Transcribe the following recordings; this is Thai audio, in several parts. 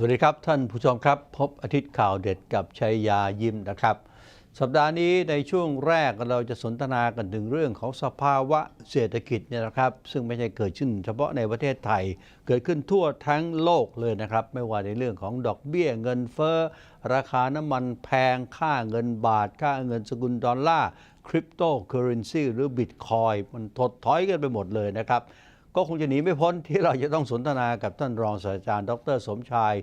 สวัสดีครับท่านผู้ชมครับ พบอาทิตย์ข่าวเด็ดกับชัยยายิ้มนะครับ สัปดาห์นี้ในช่วงแรกเราจะสนทนากันถึงเรื่องของสภาวะเศรษฐกิจเนี่ยนะครับ ซึ่งไม่ใช่เกิดขึ้น เฉพาะในประเทศไทยเกิดขึ้นทั่วทั้งโลกเลยนะครับ ไม่ว่าในเรื่องของดอกเบี้ยเงินเฟ้อราคาน้ำมันแพงค่าเงินบาท ค่าเงินสกุลดอลลาร์คริปโตเคอเรนซีหรือบิตคอยมันถดถอยกันไปหมดเลยนะครับ ก็คงจะหนีไม่พ้นที่เราจะต้องสนทนากับท่านรองศาสตราจารย์ ดร สมชาย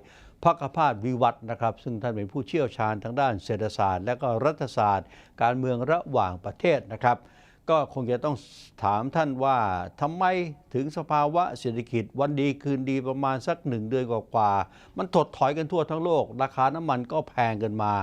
พักพาสวิวัฒน์นะครับ ซึ่งท่านเป็นผู้เชี่ยวชาญทางด้านเศรษฐศาสตร์ และก็รัฐศาสตร์ การเมืองระหว่างประเทศนะครับ ก็คงจะต้องถามท่านว่าทำไมถึงสภาวะเศรษฐกิจวันดีคืนดีประมาณสักหนึ่งเดือนกว่าๆมันถดถอยกันทั่วทั้งโลก ราคาน้ำมันก็แพงกันมา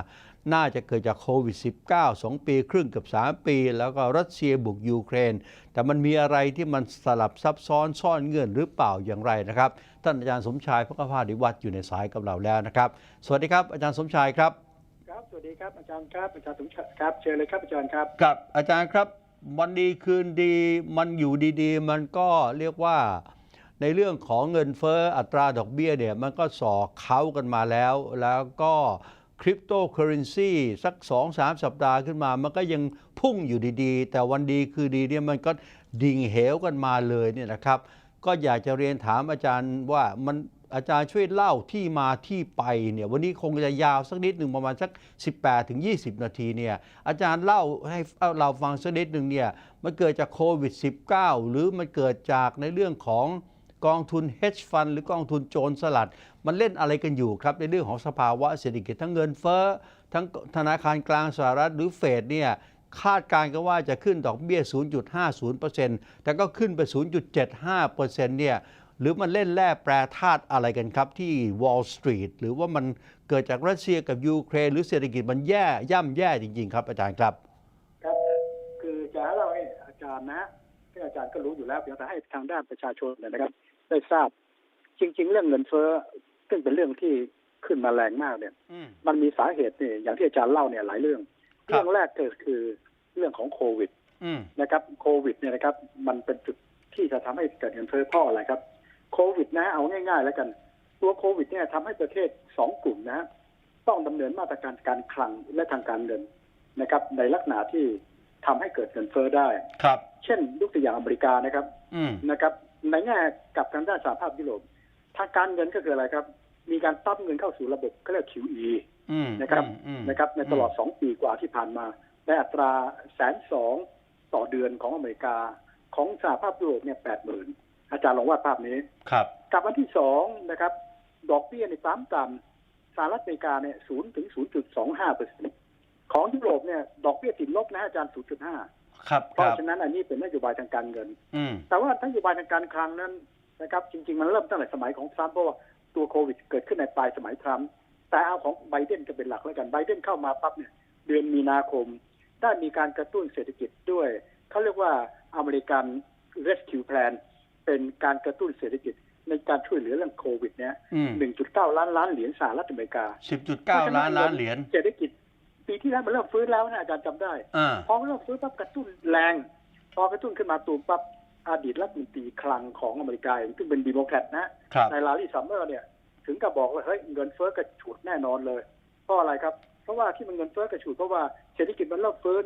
น่าจะเกิดจากโควิด -19 2 ปีครึ่งกับ3 ปี แล้วก็รัสเซียบุกยูเครน แต่มันมีอะไรที่มันสลับซับซ้อนซ่อนเงื่อนหรือเปล่าอย่างไรนะครับ ท่านอาจารย์สมชายพักพาดิวัฒน์อยู่ในสายกับเราแล้วนะครับ สวัสดีครับอาจารย์สมชายครับครับสวัสดีครับอาจารย์ครับอาจารย์สมชายครับเชิญเลยครับอาจารย์ครับกับอาจารย์ครับวันดีคืนดีมันอยู่ดีๆ มันก็เรียกว่าในเรื่องของเงินเฟ้ออัตราดอกเบี้ยเนี่ยมันก็สอเขากันมาแล้ว แล้วก็ คริปโตเคอเรนซีสัก 2-3 สัปดาห์ขึ้นมา มันก็ยังพุ่งอยู่ดีๆ แต่วันดีคือดีเนี่ยมันก็ดิ่งเหวกันมาเลยเนี่ยนะครับ ก็อยากจะเรียนถามอาจารย์ว่ามันอาจารย์ช่วยเล่าที่มาที่ไปเนี่ยวันนี้คงจะยาวสักนิดหนึ่งประมาณสัก 18ถึง20 นาทีเนี่ยอาจารย์เล่าให้เราฟังสักนิดหนึ่งเนี่ยมันเกิดจากโควิด -19 หรือมันเกิดจากในเรื่องของ กองทุน hedge fund หรือกองทุนโจรสลัด มันเล่นอะไรกันอยู่ครับ ในเรื่องของสภาวะเศรษฐกิจทั้งเงินเฟ้อทั้งธนาคารกลางสหรัฐหรือเฟดเนี่ยคาดการณ์กันว่าจะขึ้นดอกเบี้ย 0.50%แต่ก็ขึ้นไป 0.75%เนี่ยหรือมันเล่นแร่แปรธาตุอะไรกันครับที่ Wall Street หรือว่ามันเกิดจากรัสเซียกับยูเครน หรือเศรษฐกิจมันแย่ย่ำแย่จริง ๆ ครับอาจารย์ครับ ครับ คือจะให้เราให้อาจารย์นะฮะซึ่อาจารย์ก็รู้อยู่แล้วเพียงแต่ให้ทางด้านประชาชนนะครับ ได้ทราบ จริง ๆ เรื่องเงินเฟ้อซึ่งเป็นเรื่องที่ขึ้นมาแรงมากเนี่ยอืมมันมีสาเหตุเนี่ยอย่างที่อาจารย์เล่าเนี่ยหลายเรื่องครับเรื่องแรกก็คือเรื่องของโควิดอืมนะครับโควิดเนี่ยนะครับ มันเป็นจุดที่จะทำให้เกิดเงินเฟ้อเพราะอะไรครับ โควิดนะ เอาง่ายๆ แล้วกัน ตัวโควิดเนี่ยทำให้ประเทศสองกลุ่มนะ ต้องดำเนินมาตรการการคลังและทางการเงินนะครับ ในลักษณะที่ทำให้เกิดเงินเฟ้อได้ครับ เช่นยกตัวอย่างอเมริกานะครับอืมนะครับ ในแง่กับทางด้านสหภาพยุโรปทางการเงินก็คืออะไรครับ มีการตั้มเงินเข้าสู่ระบบก็เรียก QE อืมนะครับอืมนะครับ ในตลอดสองปีกว่าที่ผ่านมาในอัตราแสนสองต่อเดือนของอเมริกา ของสหภาพยุโรปเนี่ยแปดหมื่นอาจารย์ลองวาดภาพนี้ครับกับวันที่สองนะครับ ดอกเบี้ยในตามต่ำสหรัฐอเมริกาเนี่ยศูนย์ถึงศูนย์จุดสองห้าเปอร์เซ็น ของยุโรปเนี่ยดอกเบี้ยติดลบนะอาจารย์ศูนย์จุดห้าครับเพคราะรับฉะนั้นอันนี้เป็นนโยบายทางการเงินอืมแต่ว่านโยบายทางการคลังนั้นนะครับจริง ๆ มันเริ่มตั้งแต่สมัยของทรัมป์เพราะว่าตัวโควิดเกิดขึ้นในปลายสมัยทรัมป์แต่เอาของไบเดนก็เป็นหลักแล้วกันไบเดนเข้ามาปั๊บเนี่ยเดือนมีนาคม ได้มีการกระตุ้นเศรษฐกิจด้วย เขาเรียกว่าอเมริกัน Rescue Plan เป็นการกระตุ้นเศรษฐกิจในการช่วยเหลือเรื่องโควิดเนี่ยอืม1.9 ล้านล้านเหรียญสหรัฐอเมริกาสิบจุดเก้าล้านล้านเหรียญ เศรษฐกิจ ปีที่แล้วมันเริ่มฟื้นแล้วนะอาจารย์จำได้อ่าพอมันเริ่มฟื้นปั๊บกระตุ้นแรง พอกระตุ้นขึ้นมาตูมปั๊บอดีตรัฐมนตรีคลังของอเมริกาซึ่งเป็นดีโมแครตนะครับ ในลารีซัมเมอร์เนี่ย ถึงกับบอกว่าเฮ้ยเงินเฟ้อกระฉูดแน่นอนเลย เพราะอะไรครับ เพราะว่าที่มันเงินเฟ้อกระฉูดเพราะว่าเศรษฐกิจมันเริ่มฟื้น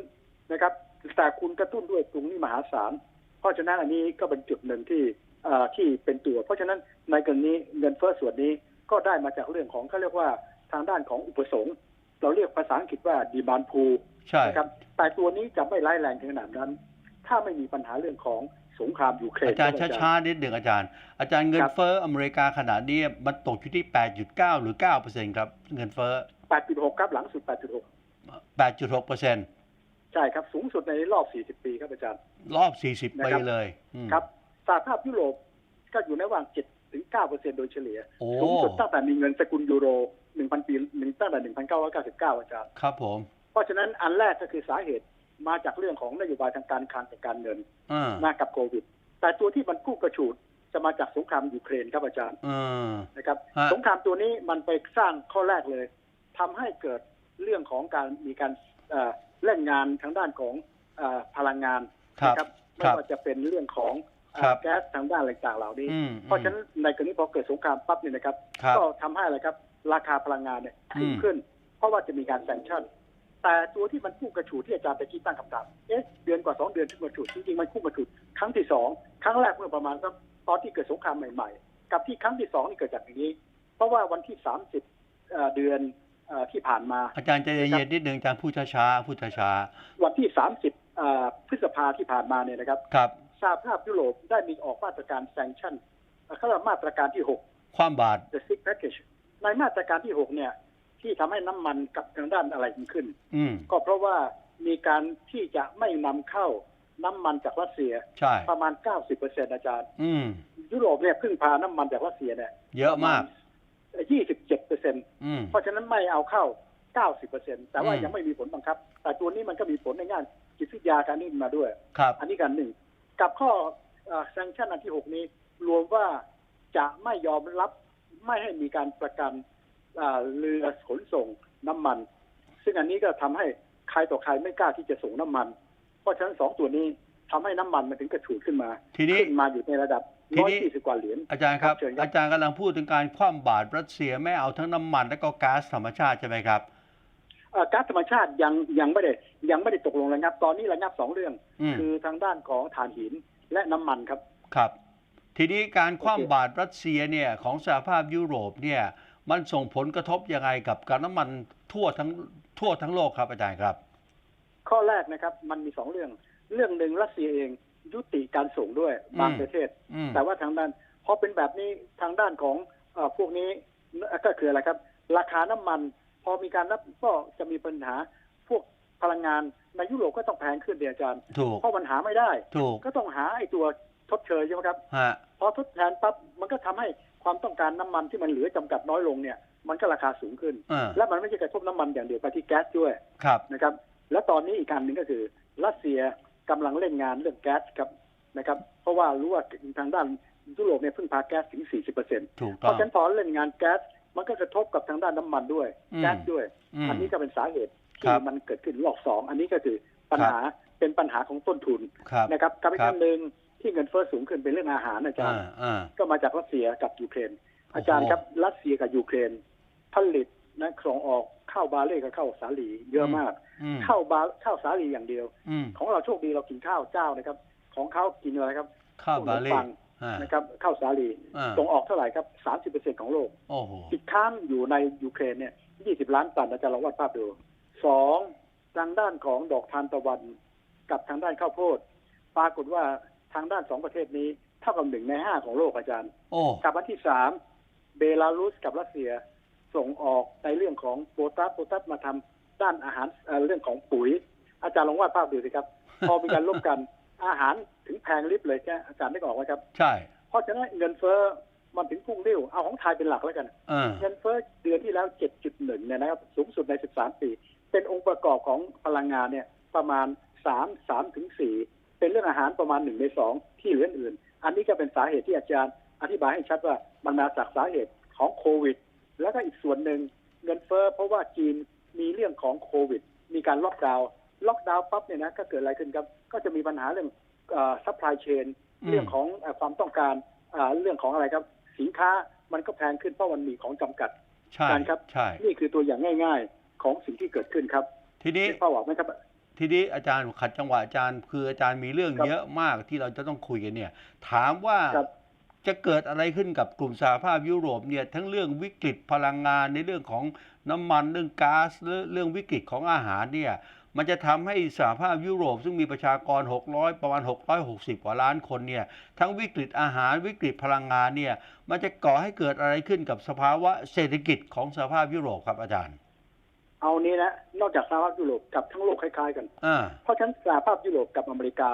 นะครับแต่คุณกระตุ้นด้วยตรงนี้มหาศาล เพราะฉะนั้นอันนี้ก็เป็นจุดหนึ่งที่เอ่อที่เป็นตัว เพราะฉะนั้นในกรณีเงินเฟ้อส่วนนี้ก็ได้มาจากเรื่องของเขาเรียกว่าทางด้านของอุปสงค์ เราเรียกภาษาอังกฤษว่าดีมานพูใช่นะครับแต่ตัวนี้จะไม่ร้ายแรงถึงขนาดนั้น ถ้าไม่มีปัญหาเรื่องของสงครามยูเครนอาจารย์ช้าๆนิดหนึ่งอาจารย์ อาจารย์เงินเฟ้ออเมริกาขนาดนี้มันตกอยู่ที่ 8.9 หรือ9%ครับ เงินเฟ้อ 8.6 ครับหลังสุด 8.6 8.6%ใช่ครับ สูงสุดในรอบ 40 ปีครับอาจารย์ รอบ 40 ปีนะครับเลยอืมครับสหภาพยุโรปก็อยู่ในระหว่างถึงเก้าเปอร์เซ็นโดยเฉลี่ยโอ้สูงสุดตั้งแต่มีเงินสกุลยูโร หนึ่งพันปีหนึ่งตั้งแต่หนึ่งพันเก้าร้อยเก้าสิบเก้าอาจารย์ครับผม เพราะฉะนั้นอันแรกก็คือสาเหตุมาจากเรื่องของนโยบายทางการคลังกับการเงินอ่ามากับโควิด แต่ตัวที่มันกู้กระฉูดจะมาจากสงครามยูเครนครับอาจารย์อ่านะครับฮะสงครามตัวนี้มันไปสร้างข้อแรกเลยทำให้เกิดเรื่องของการมีการเอ่อเล่นงานทางด้านของเอ่อพลังงานครับนะครับไม่ครับว่าจะเป็นเรื่องของเอ่อครับแก๊สทางด้านอะไรต่างๆเหล่านี้อืมเพราะฉะนั้นในกรณีพอเกิดสงครามปั๊บเนี่ยนะครับครับก็ทำให้อะไรครับ ราคาพลังงานเนี่ยอืมขึ้นขึ้น เพราะว่าจะมีการแซงชั่น แต่ตัวที่มันพุ่งกระฉูดที่อาจารย์ตะกี้ตั้งคำถามเอ๊ะเดือนกว่าสองเดือนที่กระฉูดจริงๆมันพุ่งกระฉูดครั้งที่สองครั้งแรกเมื่อประมาณสักตอนที่เกิดสงครามใหม่ ๆ กับที่ครั้งที่สองนี่เกิดจากอย่างนี้ เพราะว่าวันที่สามสิบเดือนเอ่อที่ผ่านมา อาจารย์ใจเย็นๆนิดหนึ่งอาจารย์พูดช้าๆพูดช้าวันที่30เอ่อพฤษภาที่ผ่านมาเนี่ยนะครับๆครับสหภาพยุโรปได้มีออกมาตรการแซงชั่นเอ่อเขาเรียกว่ามาตรการที่6ความบาด the six package ในมาตรการที่6เนี่ย ที่ทำให้น้ำมันกับทางด้านอะไรมันขึ้น อืมก็เพราะว่ามีการที่จะไม่นำเข้าน้ำมันจากรัสเซียใช่ประมาณ90%อาจารย์ อืมยุโรปเนี่ยพึ่งพาน้ำมันจากรัสเซียเนี่ย เยอะมาก27%อืมเพราะฉะนั้นไม่เอาเข้า90%แต่ว่าอืมยังไม่มีผลบังคับ แต่ตัวนี้มันก็มีผลในงานจิตวิทยาการนี้มาด้วยครับอันนี้กันหนึ่ง กับข้อแซงชั่นอันที่หกนี้ รวมว่าจะไม่ยอมรับ ไม่ให้มีการประกันอ่าเรือขนส่งน้ำมัน ซึ่งอันนี้ก็ทำให้ใครต่อใครไม่กล้าที่จะส่งน้ำมัน เพราะฉะนั้นสองตัวนี้ทำให้น้ำมันมันถึงกระฉูดขึ้นมาทีนี้ขึ้นมาอยู่ในระดับทีร้อยนี้สี่สิบกว่าเหรียญอาจารย์ครับครับเชิญครับอาจารย์กำลังพูดถึงการคว่ำบาตรรัสเซียไม่เอาทั้งน้ำมันและก็ก๊าซธรรมชาติใช่ไหมครับเอ่อก๊าซธรรมชาติยังยังไม่ได้ยังไม่ได้ตกลงระงับ ตอนนี้ระงับสองเรื่องอืมคือทางด้านของถ่านหินและน้ำมันครับครับ ทีนี้การคโอเคว่ำบาตรรัสเซียเนี่ยของสหภาพยุโรปเนี่ยมันส่งผลกระทบยังไงกับการน้ำมันทั่วทั้งทั่วทั้งโลกครับอาจารย์ครับ ข้อแรกนะครับมันมีสองเรื่อง เรื่องหนึ่งรัสเซียเองยุติการส่งด้วยบางอืมประเทศอืมแต่ว่าทางด้านพอเป็นแบบนี้ทางด้านของเออพวกนี้เอ่อก็คืออะไรครับ ราคาน้ำมัน พอมีการนับก็จะมีปัญหาพวกพลังงานในยุโรปก็ต้องแพงขึ้นเดียอาจารย์ถูกเพราะมันหาไม่ได้ถูกก็ต้องหาไอ้ตัว ทดเชยใช่ไหมครับฮะพอทดแทนปั๊บมันก็ทำให้ความต้องการน้ำมันที่มันเหลือจำกัดน้อยลงเนี่ย มันก็ราคาสูงขึ้นอ่าและมันไม่ใช่กระทบน้ำมันอย่างเดียวไปที่แก๊สด้วยครับนะครับ และตอนนี้อีกการหนึ่งก็คือรัสเซียกำลังเล่นงานเรื่องแก๊สครับนะครับ เพราะว่ารู้ว่าทางด้านยุโรปเนี่ยพึ่งพาแก๊สถึง 40%เถูกพต้อราะงฉะนั้นพอเล่นงานแก๊สมันก็กระทบกับทางด้านน้ำมันด้วยอืมแก๊สด้วยอืมอันนี้ก็เป็นสาเหตุคที่รับมันเกิดขึ้นรอบสองอันนี้ก็คือปัญหาเป็นปัญหาของต้นทุนครับนะครับกับอีกครับอันหนึ่ง ที่เงินเฟ้อสูงขึ้นเป็นเรื่องอาหารอาจารอ่าย์อ่าก็มาจากรัสเซียกับยูเครนโอ้โหอาจารย์ครับรัสเซียกับยูเครนผลิตนะส่งออกข้าวบาเล่กับข้าวสาลีเยอะมากอืมข้าวบาข้าวสาลีอย่างเดียวอืมของเราโชคดีเรากินข้าวเจ้านะครับ ของเขากินอะไรครับข้าวบาเล่ขนมปังอ่านะครับข้าวสาลีอ่าส่งออกเท่าไหร่ครับสามสิบเปอร์เซ็นของโลกโอ้โหติดค้างอยู่ในยูเครนเนี่ยยี่สิบล้านตันอาจารย์ลองวาดภาพดูสองทางด้านของดอกทานตะวัน กับทางด้านข้าวโพด ปรากฏว่า ทางด้านสองประเทศนี้เท่ากับหนึ่งในห้าของโลกอาจารย์โอ้กับอันที่สามเบลารุสกับรัสเซียส่งออกในเรื่องของโปรตัสโปรตัสมาทำด้านอาหารเอ่อเรื่องของปุ๋ย อาจารย์ลองวาดภาพดูสิครับ พอมีการลบกันอาหารถึงแพงลิบเลยแค่อาจารย์ไม่ออกไหมครับ ใช่ เพราะฉะนั้นเงินเฟ้อมันถึงพุ่งเร็วเอาของไทยเป็นหลักแล้วกันอ่าเงินเฟ้อเดือนที่แล้ว 7.1 เนี่ยนะครับ สูงสุดใน 13 ปี เป็นองค์ประกอบของพลังงานเนี่ยประมาณ 3 3ถึง4 เป็นเรื่องอาหารประมาณ1ใน2ที่เหลืออื่น อันนี้ก็เป็นสาเหตุที่อาจารย์ อธิบายให้ชัดว่ามันมาจากสาเหตุของโควิด แล้วก็อีกส่วนหนึ่งเงินเฟ้อเพราะว่าจีนมีเรื่องของโควิด มีการล็อกดาวน์ล็อกดาวน์ปั๊บเนี่ยนะก็เกิดอะไรขึ้นครับ ก็จะมีปัญหาเรื่องซัพพลายเชนอืมเรื่องของเอ่อความต้องการอ่าเรื่องของอะไรครับ สินค้ามันก็แพงขึ้นเพราะมันมีของจำกัดใช่การครับใช่นี่คือตัวอย่างง่าย ๆ ของสิ่งที่เกิดขึ้นครับ ทีนี้พ่อบอกไหมครับ ทีนี้อาจารย์ขัดจังหวะอาจารย์ คืออาจารย์มีเรื่องครับเยอะมากที่เราจะต้องคุยกันเนี่ย ถามว่าครับจะเกิดอะไรขึ้นกับกลุ่มสหภาพยุโรปเนี่ยทั้งเรื่องวิกฤตพลังงานในเรื่องของน้ำมันเรื่องก๊าซเรื่องเรื่องวิกฤตของอาหารเนี่ยมันจะทำให้สหภาพยุโรป ซึ่งมีประชากร 600 ประมาณ 660 กว่าล้านคนเนี่ยทั้งวิกฤตอาหารวิกฤตพลังงานเนี่ยมันจะก่อให้เกิดอะไรขึ้นกับสภาวะเศรษฐกิจของสหภาพยุโรปครับอาจารย์ เอานี้นะนอกจากสหภาพยุโรปกับทั้งโลกคล้ายๆ กัน อ่า เพราะฉะนั้นสหภาพยุโรปกับอเมริกา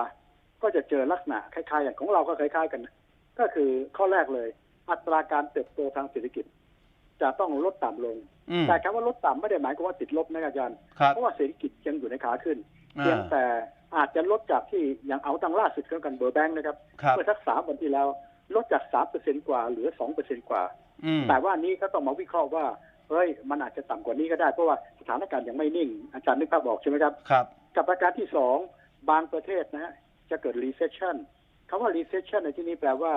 ก็จะเจอลักษณะคล้ายๆกันของเราก็คล้ายๆกัน ก็คือข้อแรกเลย อัตราการเติบโตทางเศรษฐกิจ จะต้องลดต่ำลง อืม แต่คำว่าลดต่ำไม่ได้หมายความว่าติดลบนะอาจารย์ ครับเพราะว่าเศรษฐกิจยังอยู่ในขาขึ้นอ่าเพียงแต่อาจจะลดจากที่อย่างเอาตังล่าสุดกันเบอร์แบงค์นะครับ ครับ เมื่อสักสามวันที่แล้ว ลดจากสามเปอร์เซ็นกว่าเหลือสองเปอร์เซ็นกว่า อืม แต่ว่านี้ก็ต้องมาวิเคราะห์ว่า เฮ้ยมันอาจจะต่ำกว่านี้ก็ได้เพราะว่าสถานการณ์ยังไม่นิ่ง อาจารย์นึกภาพบอกใช่ไหมครับ ครับ กับประการที่สองบางประเทศนะฮะจะเกิด recession คำว่า recession ในที่นี้แปลว่า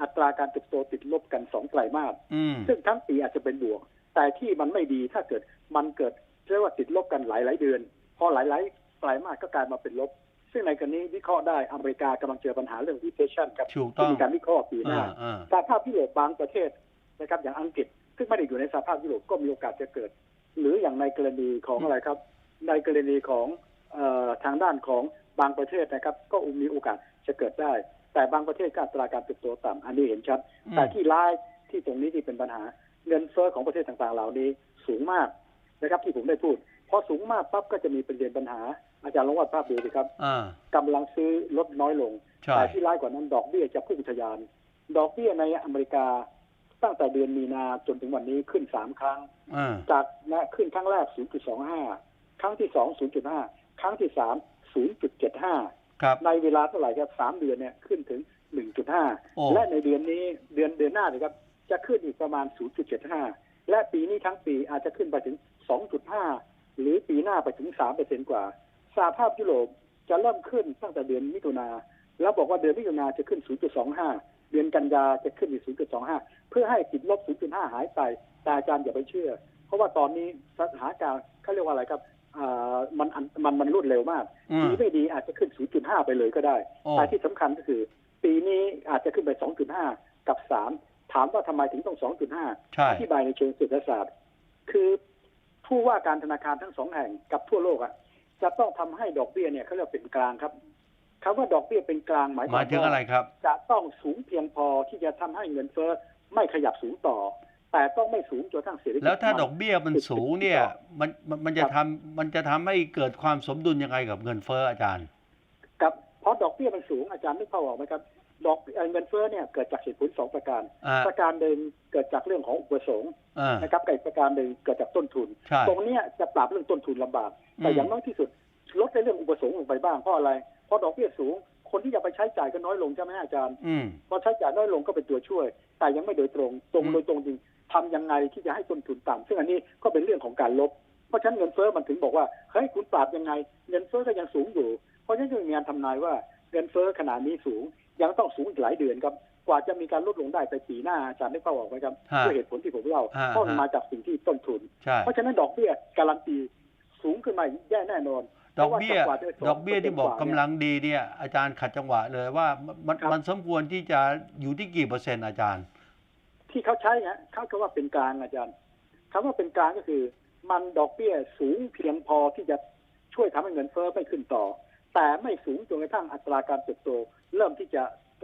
อัตราการเติบโตติดลบกันสองไตรมาสอืมซึ่งทั้งปีอาจจะเป็นบวก แต่ที่มันไม่ดีถ้าเกิดมันเกิดเรียกว่าติดลบกันหลายหลายๆเดือน พอหลายหลายๆไตรมาสก็กลายมาเป็นลบ ซึ่งในกรณีวิเคราะห์ได้อเมริกากำลังเจอปัญหาเรื่อง recession ครับถูกต้องที่มีการวิเคราะห์ปีหน้าอ่าอ่าสหภาพยุโรปบางประเทศนะครับอย่างอังกฤษ ซึ่งไม่ได้อยู่ในสหภาพยุโรปก็มีโอกาสจะเกิด หรืออย่างในกรณีของอะไรครับ ในกรณีของเออทางด้านของบางประเทศนะครับ ก็มีโอกาสจะเกิดได้ แต่บางประเทศก็อัตราการเติบโตต่ำอันนี้เห็นชัดอืมแต่ที่ร้ายที่ตรงนี้ที่เป็นปัญหาเงินเฟ้อของประเทศต่างๆ เหล่านี้สูงมากนะครับ ที่ผมได้พูดพอสูงมากปั๊บก็จะมีประเด็นปัญหา อาจารย์ลองวาดภาพดูสิครับอ่ากำลังซื้อลดน้อยลงใช่แต่ที่ร้ายกว่านั้นดอกเบี้ยจะพุ่งทะยาน ดอกเบี้ยในอเมริกา ตั้งแต่เดือนมีนาจนถึงวันนี้ขึ้นสามครั้งอ่าจากนะขึ้นครั้งแรก 0.25 ครั้งที่สอง 0.5 ครั้งที่สาม 0.75ครับในเวลาเท่าไหร่ครับสามเดือนเนี่ยขึ้นถึงโอ้1.5 และในเดือนนี้เดือนเดือนหน้านะครับ จะขึ้นอีกประมาณ 0.75 และปีนี้ทั้งปีอาจจะขึ้นไปถึง 2.5 หรือปีหน้าไปถึง 3%กว่าสหภาพยุโรปจะเริ่มขึ้นตั้งแต่เดือนมิถุนาแล้วบอกว่าเดือนมิถุนาจะขึ้น 0.25 เดือนกันยาจะขึ้นอีก 0.25 เพื่อให้ติดลบ 0.5 หายไปแต่อาจารย์อย่าไปเชื่อ เพราะว่าตอนนี้สถานการณ์เขาเรียกว่าอะไรครับอ่ามันมันมันรวดเร็วมากอืมดีไม่ดีอาจจะขึ้น 0.5 ไปเลยก็ได้โอ้แต่ที่สำคัญก็คือ ปีนี้อาจจะขึ้นไป 2.5 กับ 3 ถามว่าทำไมถึงต้อง 2.5ใช่อธิบายในเชิงเศรษฐศาสตร์ คือผู้ว่าการธนาคารทั้งสองแห่งกับทั่วโลกอะจะต้องทำให้ดอกเบี้ยเนี่ยเขาเรียกว่าเป็นกลางครับ คำว่าดอกเบี้ยเป็นกลางหมายคามหมาวยถึงว่าอะไรครับ จะต้องสูงเพียงพอที่จะทำให้เงินเฟ้อไม่ขยับสูงต่อ แต่ต้องไม่สูงจนกระทั่งเศรษฐกิจแล้วถ้ามันดอกเบี้ยมันสูงเนี่ย มันมันมันจะครัทำบมันจะทำให้เกิดความสมดุลยังไงกับเงินเฟ้ออาจารย์กับเพราะดอกเบี้ยมันสูงอาจารย์นึกภาพออกไหมครับดอกเอ่อเงินเฟ้อเนี่ยเกิดจากเหตุผลสองประการอ่าประการหนึ่งเกิดจากเรื่องของอุปสงค์อ่านะครับกับอีกประการหนึ่งเกิดจากต้นทุนใช่ตรงเนี้ยจะปรับเรื่องต้นทุนลำบาก แต่อืมอย่างน้อยที่สุดลดในเรื่องอุปสงค์ลงไปบ้างเพราะอะไรเพราะดอกเบี้ยสูง คนที่จะไปใช้จ่ายก็น้อยลงใช่ไหมอาจารย์อืมพอใช้จ่ายน้อยลงก็เป็นตัวช่วย แต่ยังไม่โดยตรงตรงอืมโดยตรงจริงทำยังไงที่จะให้ต้นทุนต่ำซึ่งอันนี้ก็เป็นเรื่องของการลบ เพราะฉะนั้นเงินเฟ้อมันถึงบอกว่าเฮ้ยคุณปราบยังไง เงินเฟ้อก็ยังสูงอยู่ เพราะฉะนั้นจึงมีการทำนายว่าเงินเฟ้อขนาดนี้สูง ยังต้องสูงอีกหลายเดือนครับกว่าจะมีการลดลงได้ไปปีหน้าอาจารย์ได้เข้าออกไหมครับฮะด้วยเหตุผลที่ผมเล่าฮะเพราะมันฮะมาจากสิ่งที่ต้นทุนใช่เพราะฉะนั้นดอกเบี้ยการันตีสูงขึ้นมาแย่แน่นอน ดอกเบี้ยพราะว่าจะว่าด้วยดอกเบี้ยที่บอก2%กำลังดีเนี่ย อาจารย์ขัดจังหวะเลยว่ามันครับมันสมควรที่จะอยู่ที่กี่เปอร์เซ็นต์อาจารย์ ที่เขาใช้นะเขาคำว่าเป็นกลางอาจารย์คำว่าเป็นกลางก็คือ มันดอกเบี้ยสูงเพียงพอที่จะช่วยทำให้เงินเฟ้อไม่ขึ้นต่อ แต่ไม่สูงจนกระทั่งอัตราการเติบโต เริ่มที่จะ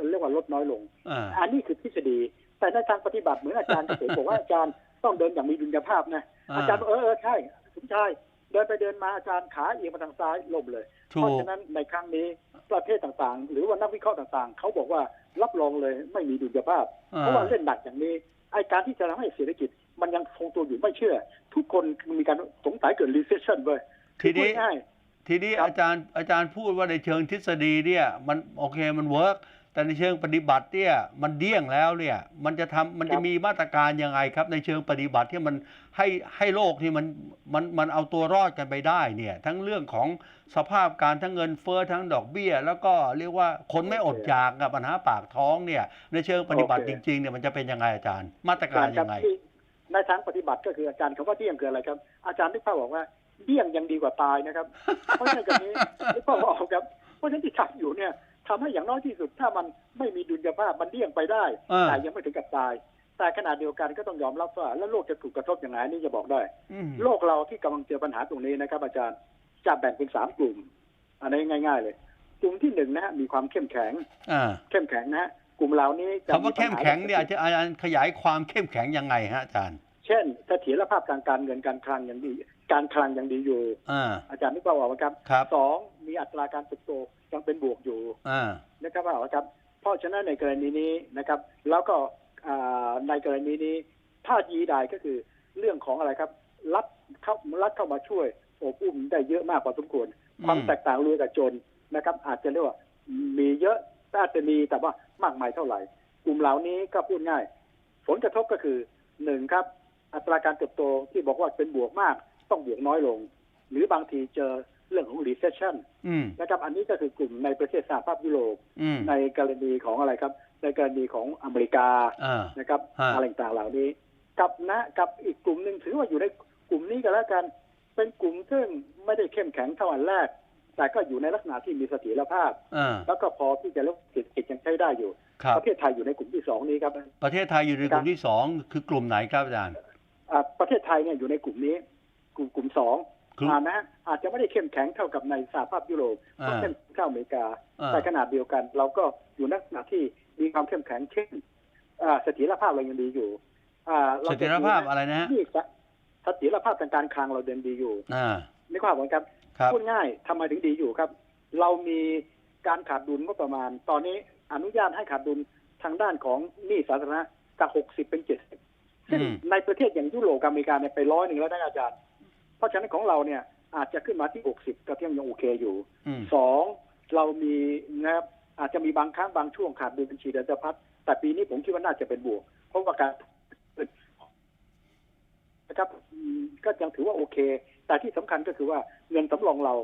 เรียกว่าลดน้อยลงอ่าอันนี้คือทฤษฎี แต่ในทางปฏิบัติเหมือนอาจารย์เกษมบอกว่าอาจารย์ต้องเดินอย่างมีดุลยภาพนะอ่าอาจารย์บอกเออเออใช่สมชาย เดินไปเดินมาอาจารย์ขาเอียงมาทางซ้ายล่มเลยถูเพราะกฉะนั้นในครั้งนี้ประเทศต่างๆ หรือว่านักวิเคราะห์ต่างๆ เขาบอกว่ารับรองเลยไม่มีดุลยภาพอ่าเพราะว่าเล่นหนักอย่างนี้ไอการที่จะทำให้เศรษฐกิจมันยังคงตัวอยู่ไม่เชื่อ ทุกคนมีการสงสัยเกิด recession เว้ยทีนี้พูดง่ายทีนี้ครับอาจารย์อาจารย์พูดว่าในเชิงทฤษฎีเนี่ยมันโอเคมันเวิร์ก แต่ในเชิงปฏิบัติเนี่ยมันเดี้ยงแล้วเนี่ยมันจะทำมันจะมีมาตรการยังไงครับ ในเชิงปฏิบัติที่มันให้ให้โลกที่มันมันมันเอาตัวรอดกันไปได้เนี่ยทั้งเรื่องของสภาพการทั้งเงินเฟ้อทั้งดอกเบี้ย แล้วก็เรียกว่าคนไม่อดอยากกับปัญหาปากท้องเนี่ยในเชิงปฏิบัติจริงๆเนี่ยมันจะเป็นยังไงอาจารย์ มาตรการยังไง ในทางปฏิบัติก็คืออาจารย์คำว่าเดี่ยงคืออะไรครับ อาจารย์ที่พ่อบอกว่าเดี่ยงยังดีกว่าตายนะครับเพราะฉะนั้นกับนี้ที่พ่อบอกครับเพราะฉะนั้นที่ทำอยู่เนี่ย ทำให้อย่างน้อยที่สุดถ้ามันไม่มีดุลยภาพมันเดี่ยงไปได้อ่าแต่ยังไม่ถึงกับตาย แต่ขณะเดียวกันก็ต้องยอมรับว่า แล้วโลกจะถูกกระทบอย่างไรนี่จะบอกได้อืมโลกเราที่กำลังเจอปัญหาตรงนี้นะครับ อาจารย์จะแบ่งเป็นสามกลุ่ม อันนี้ง่าย ๆ เลย กลุ่มที่หนึ่งนะฮะมีความเข้มแข็งอ่าเข้มแข็งนะฮะกลุ่มเหล่านี้จะคำว่าเข้มแข็งเนี่ยอาจจะอาจารย์ขยายความเข้มแข็งยังไงฮะอาจารย์ เช่นเสถียรภาพทางการเงินการคลังยังดี การคลังยังดีอยู่อ่าอาจารย์นึกว่าว่าครับครับสองมีอัตราการเติบโตยังเป็นบวกอยู่อ่านะครับว่าครับ เพราะฉะนั้นในกรณีนี้นะครับ แล้วก็อ่าในกรณีนี้ถ้ายีได้ก็คือเรื่องของอะไรครับ รัฐเข้ารัฐเข้ามาช่วยโอบอุ้มได้เยอะมากพอสมควรความแตกต่างรวยกับจนนะครับ อาจจะเรียกว่ามีเยอะแต่อาจจะมีแต่ว่ามากมายเท่าไหร่ กลุ่มเหล่านี้ก็พูดง่าย ผลกระทบก็คือหนึ่งครับ อัตราการเติบโตที่บอกว่าเป็นบวกมาก ต้องบวกน้อยลง หรือบางทีเจอเรื่องของ recession อืมนะครับ อันนี้ก็คือกลุ่มในประเทศสหภาพยุโรปอืมในกรณีของอะไรครับ ในกรณีของอเมริกาอ่านะครับฮะอะไรต่างๆเหล่านี้ กับนะกับอีกกลุ่มหนึ่งถือว่าอยู่ในกลุ่มนี้ก็แล้วกัน เป็นกลุ่มซึ่งไม่ได้เข้มแข็งเท่าอันแรก แต่ก็อยู่ในลักษณะที่มีเสถียรภาพอ่าแล้วก็พอที่จะเรียกว่าเศรษฐกิจยังใช้ได้อยู่ครับประเทศไทยอยู่ในกลุ่มที่สองนี้ครับ ประเทศไทยอยู่ในกลุ่มที่สองคือกลุ่มไหนครับอาจารย์อ่าประเทศไทยเนี่ยอยู่ในกลุ่มนี้ กลุ่มกลุ่มสองกลุ่มอ่านะอาจจะไม่ได้เข้มแข็งเท่ากับในสหภาพยุโรปอ่าเพราะเข้มแข็งเท่าอเมริกาอ่าแต่ขนาดเดียวกัน เราก็อยู่ในลักษณะที่มีความเข้มแข็งเช่นอ่าเสถียรภาพเรายังดีอยู่อ่าเสเราจะถียรภาพอะไรนะฮะนี่เสถียรภาพทางการคลังเราเดินดีอยู่อ่านี่ความเหมือนกันครับพูดง่ายทำไมถึงดีอยู่ครับ เรามีการขาดดุลงบประมาณ ตอนนี้อนุญาตให้ขาดดุลทางด้านของหนี้สาธารณะจาก60เป็น70ซึ่งอืมในประเทศอย่างยุโรปกับอเมริกาเนี่ยไปร้อยหนึ่งแล้วนะอาจารย์ เพราะฉะนั้นของเราเนี่ยอาจจะขึ้นมาที่ 60 ก็เที่ยงยังโอเคอยู่อืมสองเรามีนะครับอาจจะมีบางครั้งบางช่วงขาดดุลบัญชีเดินสะพัดแต่ปีนี้ผมคิดว่าน่าจะเป็นบวก เพราะว่าการนะครับอืมก็ยังถือว่าโอเค แต่ที่สำคัญก็คือว่าเงินสำรองเรา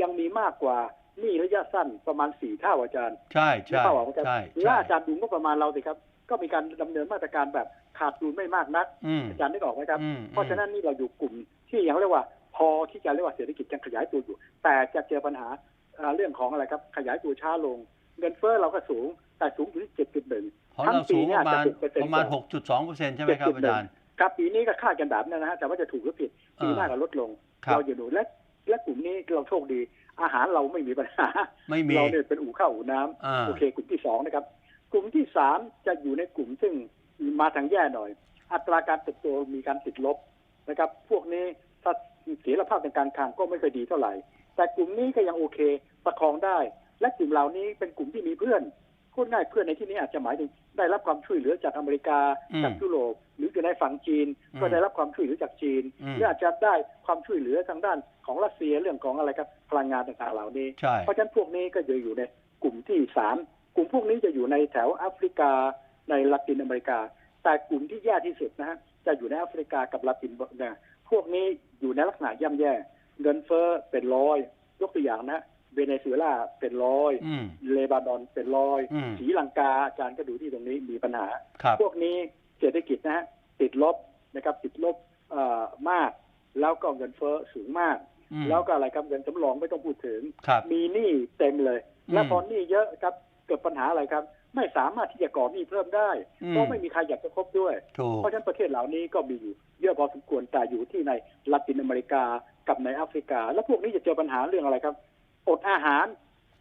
ยังมีมากกว่าหนี้ระยะสั้นประมาณสี่เท่าอาจารย์ ใช่ใช่ไม่เข้าออกอาจารย์ใช่และใช่อาจารย์ดูงบประมาณเราสิครับ ก็มีการดำเนินมาตรการแบบขาดดุลไม่มากนักอืมอาจารย์นึกออกไหมครับอืมเพราะฉะนั้นนี่เราอยู่กลุ่ม ที่ยังเรียกว่า พอที่จะเรียกว่าเศรษฐกิจยังขยายตัวอยู่ แต่จะเจอปัญหาเอ่อเรื่องของอะไรครับขยายตัวช้าลง เงินเฟ้อเราก็สูงแต่สูงอยู่ที่เจ็ดจุดหนึ่งเพราะเราสูงประมาณทั้งปีเนี่ยอาจจะ6%ประมาณ6.2เปอร์เซ็นต์ใช่ไหมครับอาจารย์ครับปีนี้ก็คาดกันแบบนั้นนะฮะแต่ว่าจะถูกหรือผิดปีหน้าก็ลดลงครับเราอยู่หนูและและกลุ่มนี้เราโชคดี อาหารเราไม่มีปัญหาไม่มีเราเนี่ยเป็นอู่ข้าวอู่น้ำอ่าโอเค กลุ่มที่สองนะครับ กลุ่มที่สามจะอยู่ในกลุ่มซึ่งมาทางแย่หน่อย อัตราการเติบโตมีการติดลบนะครับ พวกนี้ถ้า เสียรภาพทางการคลังก็ไม่ค่อยดีเท่าไหร่ แต่กลุ่มนี้ก็ยังโอเคประคองได้ และกลุ่มเหล่านี้เป็นกลุ่มที่มีเพื่อนพูดง่ายเพื่อนในที่นี้อาจจะหมายถึงได้รับความช่วยเหลือจากอเมริกาอืมจากยุโรปหรืออยู่ในฝั่งจีนอืมก็ได้รับความช่วยเหลือจากจีนอืมหรืออาจจะได้ความช่วยเหลือทางด้านของรัสเซียเรื่องของอะไรครับพลังงานต่างๆเหล่านี้ใช่เพราะฉะนั้นพวกนี้ก็จะอยู่ในกลุ่มที่สามกลุ่มพวกนี้จะอยู่ในแถวแอฟริกาในละตินอเมริกา แต่กลุ่มที่แย่ที่สุดนะฮะจะอยู่ในแอฟริกากับละตินนะ พวกนี้อยู่ในลักษณะย่ำแย่ เงินเฟ้อเป็นร้อย ยกตัวอย่างนะเวเนซุเอลาเป็นร้อยอืมเลบานอนเป็นร้อยอืมศรีลังกาอาจารย์ก็ดูที่ตรงนี้มีปัญหาครับพวกนี้เศรษฐกิจนะฮะติดลบนะครับติดลบเอ่อมาก แล้วก็เงินเฟ้อสูงมากอืมแล้วก็อะไรครับเงินสำรองไม่ต้องพูดถึงครับมีหนี้เต็มเลยอืมและพอหนี้เยอะครับเกิดปัญหาอะไรครับ ไม่สามารถที่จะก่อหนี้เพิ่มได้อืมเพราะไม่มีใครอยากจะคบด้วยถูกเพราะฉะนั้นประเทศเหล่านี้ก็มีอยู่เยอะพอสมควรแต่อยู่ที่ในละตินอเมริกากับในแอฟริกา แล้วพวกนี้จะเจอปัญหาเรื่องอะไรครับ อดอาหาร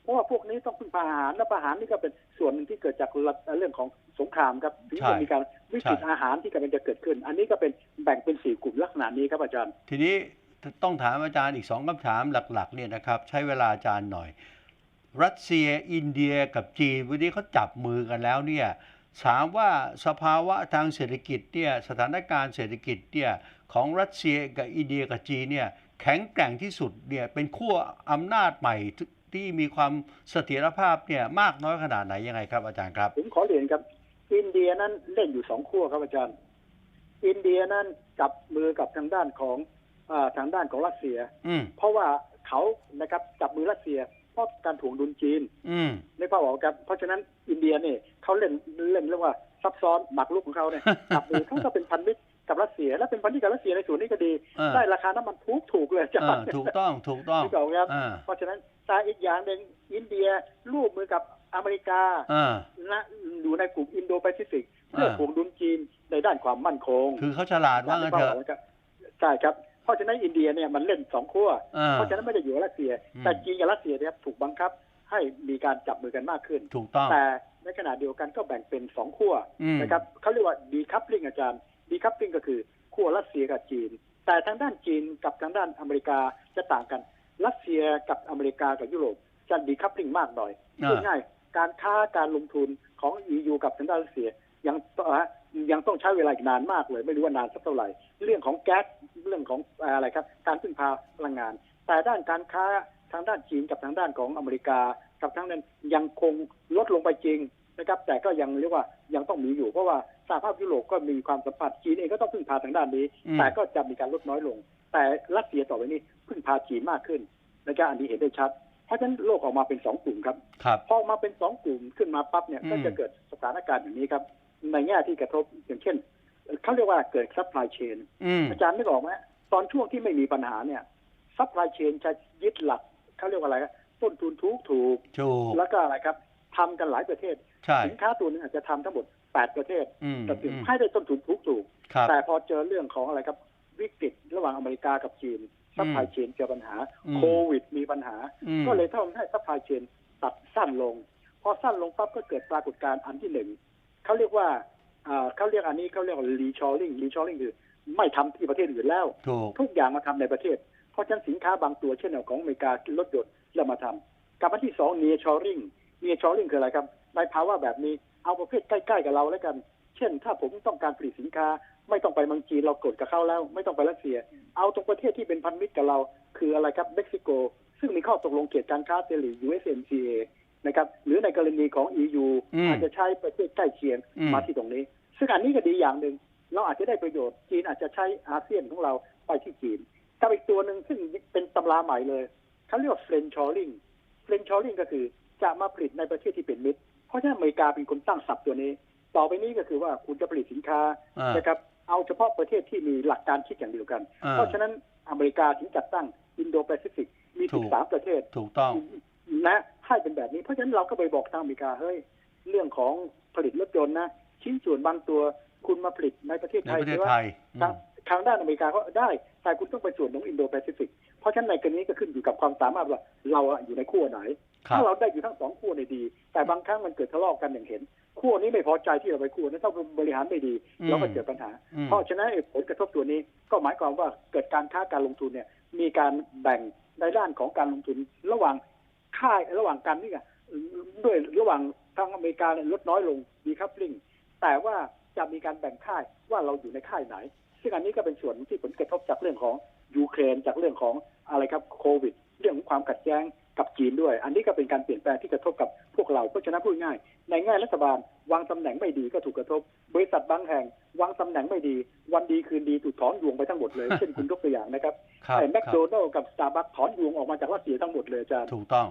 เพราะว่าพวกนี้ต้องพึ่งพาอาหารและอาหารนี่ก็เป็นส่วนหนึ่งที่เกิดจากเรื่องของสงครามครับถึงใช่จะมีการวิกฤตใช่อาหารที่กำลังจะเกิดขึ้น อันนี้ก็เป็นแบ่งเป็นสี่กลุ่มลักษณะนี้ครับอาจารย์ ทีนี้ต้องถามอาจารย์อีกสองคำถามหลักๆเนี่ยนะครับ ใช้เวลาอาจารย์หน่อย รัสเซียอินเดียกับจีนวันนี้เขาจับมือกันแล้วเนี่ยถามว่าสภาวะทางเศรษฐกิจเนี่ยสถานการณ์เศรษฐกิจเนี่ยของรัสเซียกับอินเดียกับจีนเนี่ยแข็งแกร่งที่สุดเนี่ยเป็นขั้วอำนาจใหม่ที่ที่มีความเสถียรภาพเนี่ยมากน้อยขนาดไหนยังไงครับอาจารย์ครับ ผมขอเรียนครับ อินเดียนั้นเล่นอยู่สองขั้วครับอาจารย์ อินเดียนั้นจับมือกับทางด้านของอาทางด้านของรัสเซียอืมเพราะว่าเขานะครับจับมือรัสเซีย เพราะการถ่วงดุลจีนอืมในภาพบอกครับ เพราะฉะนั้นอินเดียเนี่ยเขาเล่นเล่นเรียกว่าซับซ้อนหมักลุกของเขาเนี่ยจับมือเขาก็เป็นพันธมิตรกับรัสเซีย และเป็นพันธมิตรกับรัสเซียในส่วนนี้ก็ดีเออได้ราคาน้ำมันถูกถูกๆเลยอาจาเอรอย์ถูกต้องถูกต้องที่บอกครับอ่าเพราะฉะนั้นแต่อีกอย่างหนึ่งอินเดียร่วมมือกับอเมริกาอ่านะอยู่ในกลุ่มอินโดแปซิฟิกเพื่อเออถ่วงดุลจีนในด้านความมั่นคง คือเขาฉลาดว่างั้นเถอะใช่ครับ เพราะฉะนั้นอินเดียเนี่ยมันเล่นสองขั้วอ่าเพราะฉะนั้นไม่ได้อยู่กับรัสเซียอืมแต่จีนกับรัสเซียเนี่ยถูกบังคับให้มีการจับมือกันมากขึ้น ถูกต้อง แต่ในขณะเดียวกันก็แบ่งเป็นสองขั้วอืมนะครับเขาเรียกว่าดีคัพลิงอาจารย์ดีคัพลิงก็คือขั้วรัสเซียกับจีน แต่ทางด้านจีนกับทางด้านอเมริกาจะต่างกัน รัสเซียกับอเมริกากับยุโรปจะดีคัพลิงมากหน่อยอ่าพูดง่ายการค้าการลงทุนของ EU กับทางด้านรัสเซียยัง ต่อฮะช้เวลาอีกนานมากเลย ไม่รู้ว่านานสักเท่าไหร่ เรื่องของแก๊สเรื่องของอะไรครับ การพึ่งพาพลังงาน แต่ด้านการค้าทางด้านจีนกับทางด้านของอเมริกา กับทางนั้นยังคงลดลงไปจริงนะครับ แต่ก็ยังเรียกว่ายังต้องมีอยู่เพราะว่าสหภาพยุโรปก็มีความสัมพันธ์จีนเองก็ต้องพึ่งพาทางด้านนี้อืมแต่ก็จะมีการลดน้อยลง แต่รัสเซียต่อไปนี้พึ่งพาจีนมากขึ้นนะครับอันนี้เห็นได้ชัดเพราะฉะนั้นโลกออกมาเป็นสองกลุ่มครับครับพอออกมาเป็นสองกลุ่มขึ้นมาปั๊บเนี่ยอืมก็จะเกิดสถานการณ์อย่างนี้ครับ ในแง่ที่กระทบอย่างเช่นเขาเรียกว่าเกิดซัพพลายเชนอืมอาจารย์นึกออกไหมตอนช่วงที่ไม่มีปัญหาเนี่ยซัพพลายเชนจะยึดหลักเขาเรียกว่าอะไรครับต้นทุนถูกถูกถูกแล้วก็อะไรครับทำกันหลายประเทศใช่สินค้าตัวหนึงอาจจะทำทั้งหมด8ประเทศอืมแต่ถึงอืมให้ได้ต้นทุนถูกถูกครับแต่พอเจอเรื่องของอะไรครับวิกฤตระหว่างอเมริกากับจีนซัพพลายเชนเจอปัญหาอืมโควิดมีปัญหาอืมก็เลยทำให้ซัพพลายเชนตัดสั้นลง พอสั้นลงปั๊บก็เกิดปรากฏการณ์อันที่หนึ่ง เขาเรียกว่าอ่าเขาเรียกอันนี้เขาเรียกว่ารีชอริงรีชอริงคือไม่ทำที่ประเทศอื่นแล้วถูกทุกอย่างมาทำในประเทศ เพราะฉะนั้นสินค้าบางตัวเช่นอย่างของอเมริการถยนต์เรามาทำกับอันที่สองเนียชอริงเนียชอริงคืออะไรครับในภาวะแบบนี้เอาประเภทใกล้ๆกับเราแล้วกัน เช่น ถ้าผมต้องการผลิตสินค้า ไม่ต้องไปเมืองจีนเรากดกับเขาแล้ว ไม่ต้องไปรัสเซีย เอาตรงประเทศที่เป็นพันธมิตรกับเรา คืออะไรครับเม็กซิโก ซึ่งมีข้อตกลงเกียรติการค้าเสรี USMCA นะครับหรือในกรณีของ EU อืมอาจจะใช้ประเทศใกล้เคียงอืมมาที่ตรงนี้ ซึ่งอันนี้ก็ดีอย่างหนึ่งเราอาจจะได้ประโยชน์จีนอาจจะใช้อาเซียนของเราไปที่จีนกับอีกตัวหนึ่งซึ่งเป็นตำราใหม่เลยเขาเรียกว่าเฟรนชอริงเฟรนชอริงก็คือจะมาผลิตในประเทศที่เป็นมิตร เพราะฉะนั้นอเมริกาเป็นคนตั้งศัพท์ตัวนี้ ต่อไปนี้ก็คือว่าคุณจะผลิตสินค้าอ่านะครับเอาเฉพาะประเทศที่มีหลักการคิดอย่างเดียวกันอ่าเพราะฉะนั้นอเมริกาถึงจัดตั้งอินโดแปซิฟิกมีถูถึงกสามประเทศถูกต้องนะ ให้เป็นแบบนี้ เพราะฉะนั้นเราก็ไปบอกทางอเมริกาเฮ้ยเรื่องของผลิตรถยนต์นะชิ้นส่วนบางตัวคุณมาผลิตในประเทศในไทยประเทศใช่ไหมไทยอืทางมทางด้านอเมริกาก็ได้ แต่คุณต้องไปส่วนของอินโดแปซิฟิก เพราะฉะนั้นในกรณีก็ขึ้นอยู่กับความสามารถว่าเราอะอยู่ในขั้วไหนครับถ้าเราได้อยู่ทั้งสองขั้วในดี แต่บางครั้งมันเกิดทะเลาะกันอย่างเห็นขั้วนี้ไม่พอใจที่เราไปขั้วนั้นถ้าบริหารไม่ดีอืมเราก็เกิดปัญหาอืมเพราะฉะนั้นไอ้ผลกระทบตัวนี้ก็หมายความว่าเกิดการค้าการลงทุนเนี่ยมีการแบ่งในด้านของการลงทุนระหว่าง ค่ายระหว่างกันนี่ไงด้วยระหว่างทางอเมริกาเนี่ยลดน้อยลงดีคัพลิงแต่ว่าจะมีการแบ่งค่ายว่าเราอยู่ในค่ายไหน ซึ่งอันนี้ก็เป็นส่วนที่ผลกระทบจากเรื่องของยูเครนจากเรื่องของอะไรครับโควิด เรื่องของความขัดแย้งกับจีนด้วย อันนี้ก็เป็นการเปลี่ยนแปลงที่กระทบกับพวกเราเพราะฉะนั้นพูดง่าย ในแง่รัฐบาลวางตำแหน่งไม่ดีก็ถูกกระทบ บริษัทบางแห่ง วางตำแหน่งไม่ดี วันดีคืนดีถูกถอนยวงไปทั้งหมดเลย เช่นคุณยกตัวอย่างนะครับครับไอ้แมคครับโดนัลล์กับสตาร์บัคถอนยวงออกมาจากรัสเซียทั้งหมดเลยอาจารย์ถูกต้อง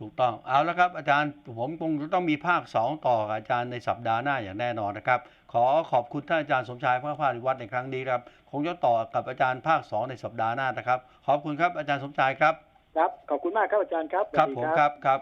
ถูกต้องเอาแล้วครับอาจารย์ผมคงจะต้องมีภาค 2 ต่อกับอาจารย์ในสัปดาห์หน้าอย่างแน่นอนนะครับ ขอขอบคุณท่านอาจารย์สมชายพระพาริวัฒน์ในครั้งนี้ครับคงจะต่อกับอาจารย์ภาค 2 ในสัปดาห์หน้านะครับ ขอบคุณครับอาจารย์สมชายครับ ครับ ขอบคุณมากครับอาจารย์ครับสครับวัสดีผมครับครับ